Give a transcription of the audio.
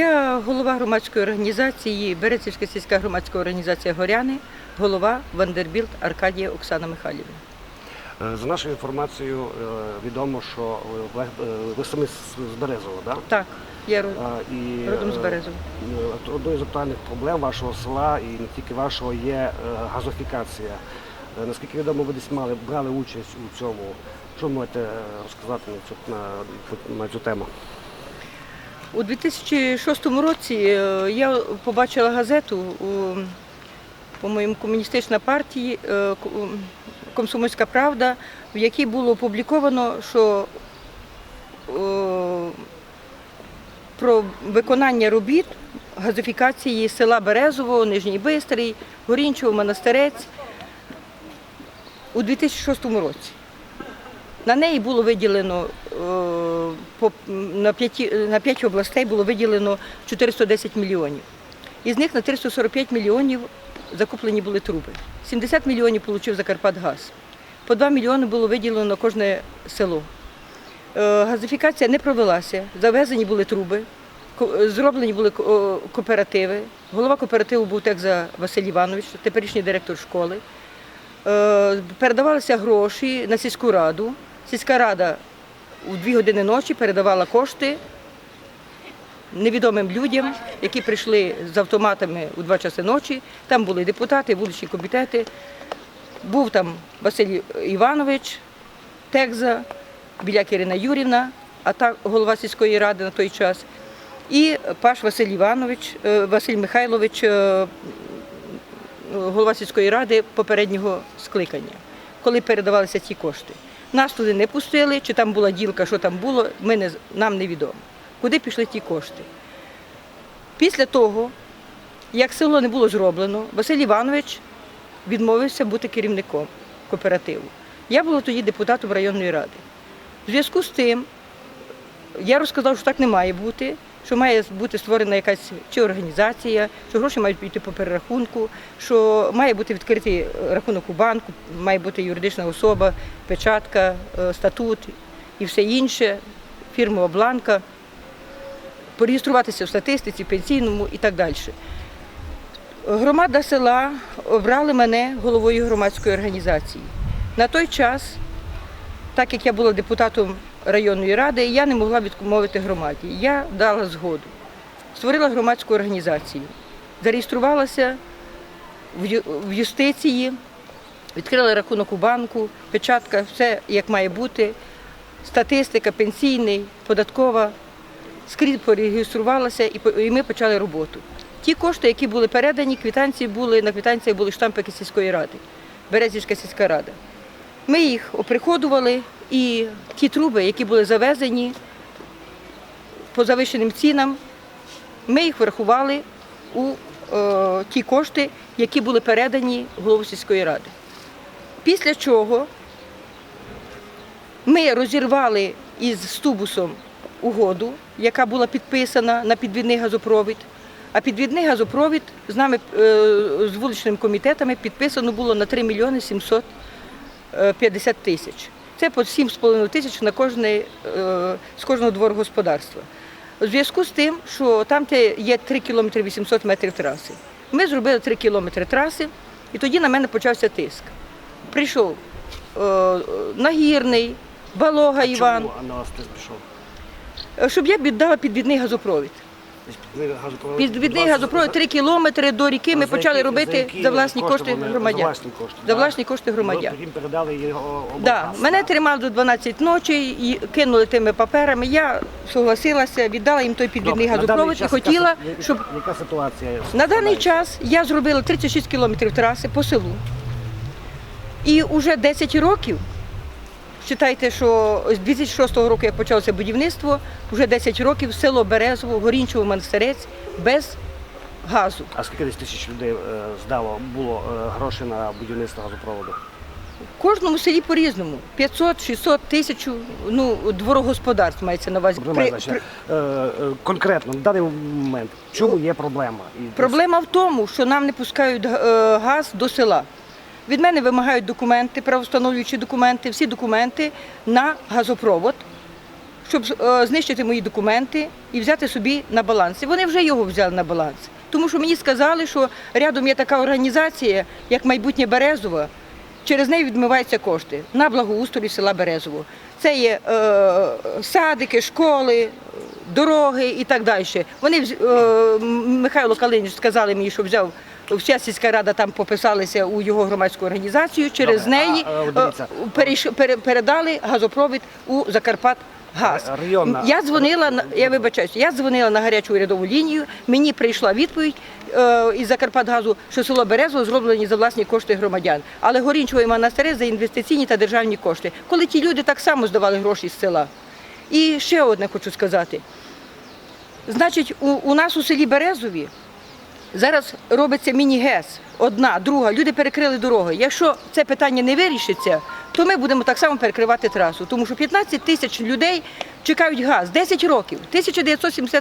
Я голова громадської організації Берецівська сільська громадська організація Горяни, голова Вандербілт Аркадія Оксана Михайлівна. Е, За нашою інформацією, е, відомо, що ви, е, ви самі з Березова, да? Так, я ро- І родом з е, Березова. е, Одною з актуальних проблем вашого села і не тільки вашого є е, газофікація. Е, Наскільки відомо, ви десь мали брали участь у цьому. Що можете розказати на цю, на, на цю тему? У 2006 році е, я побачила газету по-моєму, комуністична партії е, Комсомольська правда, в якій було опубліковано, що е, про виконання робіт газифікації села Березово, Нижній Бистрий, Горінчево, Монастирець у 2006 році. На неї було виділено на п'яті на п'ять областей було виділено 410 мільйонів. Із них на 345 мільйонів закуплені були труби. 70 мільйонів отримав Закарпатгаз. По 2 мільйони було виділено на кожне село. Е, Газифікація не провелася, завезені були труби, зроблені були ко- кооперативи. Голова кооперативу був Текза Василь Іванович, теперішній директор школи. Е, Передавалися гроші на сільську раду. Сільська рада у дві години ночі передавала кошти невідомим людям, які прийшли з автоматами у два часи ночі. Там були депутати, вуличні комітети. Був там Василь Іванович, Текза, Біляк Ірина Юрівна, а так голова сільської ради на той час. І Паш Василь Іванович, е, Василь Михайлович, е, голова сільської ради попереднього скликання, коли передавалися ці кошти. Нас туди не пустили, чи там була ділка, що там було, ми не, нам невідомо. Куди пішли ті кошти? Після того, як село не було зроблено, Василь Іванович відмовився бути керівником кооперативу. Я була тоді депутатом районної ради. В зв'язку з тим, я розказав, що так не має бути, що має бути створена якась чи організація, що гроші мають піти по перерахунку, що має бути відкритий рахунок у банку, має бути юридична особа, печатка, е, статут і все інше, фірмова бланка, пореєструватися в статистиці, пенсійному і так далі. Громада села обрали мене головою громадської організації. На той час так як я була депутатом районної ради, і я не могла відмовити громаді. Я дала згоду. Створила громадську організацію, зареєструвалася в юстиції, відкрила рахунок у банку, печатка, все як має бути, статистика, пенсійний, податкова. Скрізь пореєструвалася і ми почали роботу. Ті кошти, які були передані, квитанції були, на квитанціях були штампики сільської ради, Березівська сільська рада. Ми їх оприходували і ті труби, які були завезені по завищеним цінам, ми їх врахували у е, ті кошти, які були передані голову сільської ради. Після чого ми розірвали із Стубусом угоду, яка була підписана на підвідний газопровід. А підвідний газопровід з нами е, з вуличними комітетами підписано було на 3 мільйони 700 е, 50 тисяч. Це по 7,5 тисяч на кожне, з кожного дворгосподарства. У зв'язку з тим, що там є 3 кілометри 800 метрів траси. Ми зробили 3 кілометри траси, і тоді на мене почався тиск. Прийшов е, Нагірний, Балога Іван, Чому а на вас теж пішов? е, щоб я віддала підвідний газопровід. Підвідний газопровід 3 кілометри до ріки ми почали робити за власні кошти громадян. За власні кошти громадян. Передали його Да, мене тримали до 12 ночі і кинули тими паперами. Я согласилася, віддала їм той підвідний газопровід і хотіла, щоб Яка ситуація? на даний час я зробила 36 кілометрів траси по селу. І вже 10 років, вважайте, що з 2006 року, як почалося будівництво, вже 10 років село Березово, Горінчево, Монастирець без газу. А скільки десь тисяч людей е, здало було е, грошей на будівництво газопроводу? В кожному селі по-різному. 500, 600, 1000, ну, дворогосподарств мається на увазі. Проблема, При- значить, е, е, конкретно на даний момент, в чому є проблема? І десь- Проблема в тому, що нам не пускають е, газ до села. Від мене вимагають документи, правостановлюючі документи, всі документи на газопровод, щоб е, знищити мої документи і взяти собі на баланс. І вони вже його взяли на баланс. Тому що мені сказали, що рядом є така організація, як майбутнє Березова. Через неї відмиваються кошти на благоустрій села Березово. Це є е, садики, школи, дороги і так далі. Вони е, Михайло Калиніч сказали мені, що взяв вся сільська рада там пописалися у його громадську організацію. Через Добре, неї а, е, дивіться. перейш- пере- передали газопровід у Закарпат. Газ. Районна- Я дзвонила на я вибачаюся, я дзвонила на гарячу урядову лінію. Мені прийшла відповідь е, із Закарпатгазу, що село Березово зроблені за власні кошти громадян. Але Горінчево і монастири за інвестиційні та державні кошти. Коли ті люди так само здавали гроші з села. І ще одне хочу сказати. Значить, у, у нас у селі Березові зараз робиться міні-ГЕС. Одна, друга. Люди перекрили дороги. Якщо це питання не вирішиться, то ми будемо так само перекривати трасу. Тому що 15 тисяч людей чекають газ 10 років. 1970